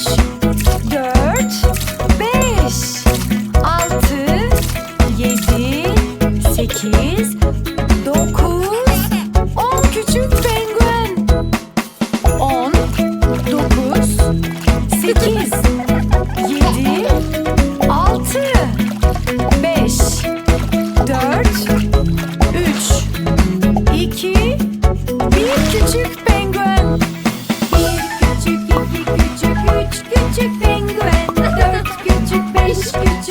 üç, dört, beş, altı, yedi, sekiz, dokuz, on küçük penguen. On, dokuz, sekiz, yedi, altı, beş, dört, Dört küçük beş küçük.